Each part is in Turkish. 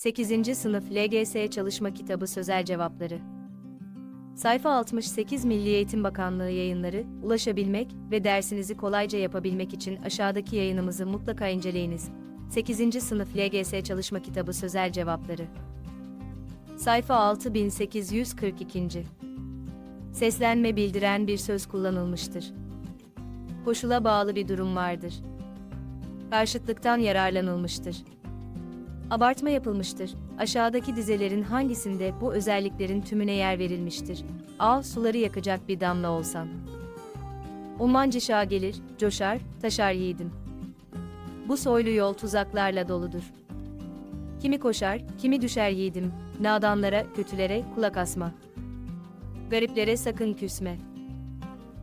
8. Sınıf LGS Çalışma Kitabı Sözel Cevapları Sayfa 68 Milli Eğitim Bakanlığı yayınları, ulaşabilmek ve dersinizi kolayca yapabilmek için aşağıdaki yayınımızı mutlaka inceleyiniz. 8. Sınıf LGS Çalışma Kitabı Sözel Cevapları Sayfa 6842. Seslenme bildiren bir söz kullanılmıştır. Koşula bağlı bir durum vardır. Karşıtlıktan yararlanılmıştır. Abartma yapılmıştır. Aşağıdaki dizelerin hangisinde bu özelliklerin tümüne yer verilmiştir? A. Suları yakacak bir damla olsan. Ummancı şaha gelir, coşar, taşar yiğidim. Bu soylu yol tuzaklarla doludur. Kimi koşar, kimi düşer yiğidim. Nadanlara, kötülere kulak asma. Gariplere sakın küsme.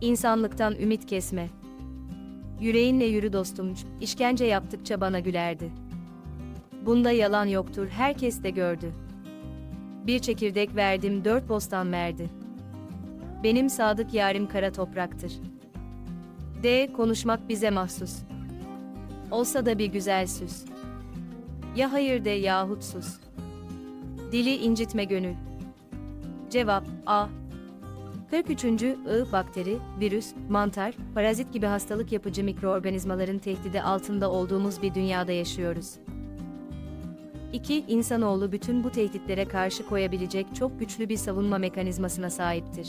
İnsanlıktan ümit kesme. Yüreğinle yürü dostum, işkence yaptıkça bana gülerdi. Bunda yalan yoktur, herkes de gördü. Bir çekirdek verdim, dört bostan verdi. Benim sadık yarim kara topraktır. D. Konuşmak bize mahsus. Olsa da bir güzel süs. Ya hayır de yahut sus. Dili incitme gönül. Cevap A. 43. I. Bakteri, virüs, mantar, parazit gibi hastalık yapıcı mikroorganizmaların tehdidi altında olduğumuz bir dünyada yaşıyoruz. 2. İnsanoğlu bütün bu tehditlere karşı koyabilecek çok güçlü bir savunma mekanizmasına sahiptir.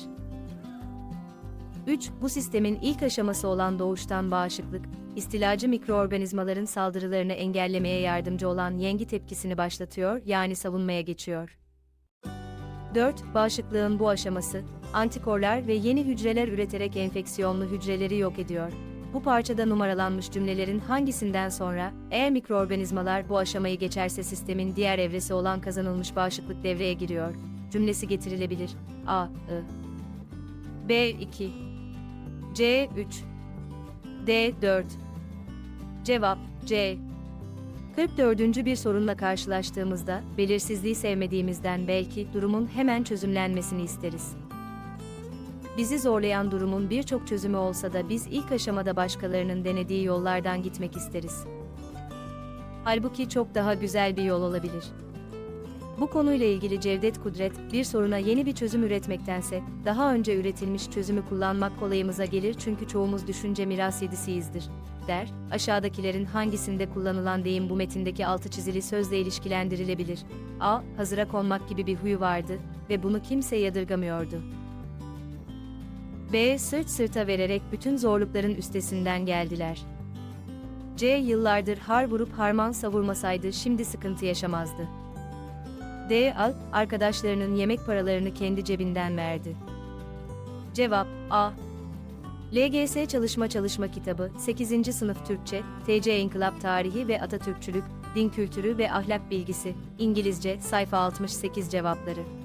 3. Bu sistemin ilk aşaması olan doğuştan bağışıklık, istilacı mikroorganizmaların saldırılarını engellemeye yardımcı olan yengi tepkisini başlatıyor, yani savunmaya geçiyor. 4. Bağışıklığın bu aşaması, antikorlar ve yeni hücreler üreterek enfeksiyonlu hücreleri yok ediyor. Bu parçada numaralanmış cümlelerin hangisinden sonra, eğer mikroorganizmalar bu aşamayı geçerse sistemin diğer evresi olan kazanılmış bağışıklık devreye giriyor. Cümlesi getirilebilir. A, I. B, 2. C, 3. D, 4. Cevap, C. 44. bir sorunla karşılaştığımızda, belirsizliği sevmediğimizden belki durumun hemen çözümlenmesini isteriz. Bizi zorlayan durumun birçok çözümü olsa da biz ilk aşamada başkalarının denediği yollardan gitmek isteriz. Halbuki çok daha güzel bir yol olabilir. Bu konuyla ilgili Cevdet Kudret, bir soruna yeni bir çözüm üretmektense, daha önce üretilmiş çözümü kullanmak kolayımıza gelir çünkü çoğumuz düşünce miras yedisiyizdir, der. Aşağıdakilerin hangisinde kullanılan deyim bu metindeki altı çizili sözle ilişkilendirilebilir? A. Hazıra konmak gibi bir huyu vardı ve bunu kimse yadırgamıyordu. B. Sırt sırta vererek bütün zorlukların üstesinden geldiler. C. Yıllardır har vurup harman savurmasaydı şimdi sıkıntı yaşamazdı. D. Al, arkadaşlarının yemek paralarını kendi cebinden verdi. Cevap A. LGS Çalışma Çalışma Kitabı 8. Sınıf Türkçe, TC İnkılap Tarihi ve Atatürkçülük, Din Kültürü ve Ahlak Bilgisi, İngilizce, sayfa 68 cevapları.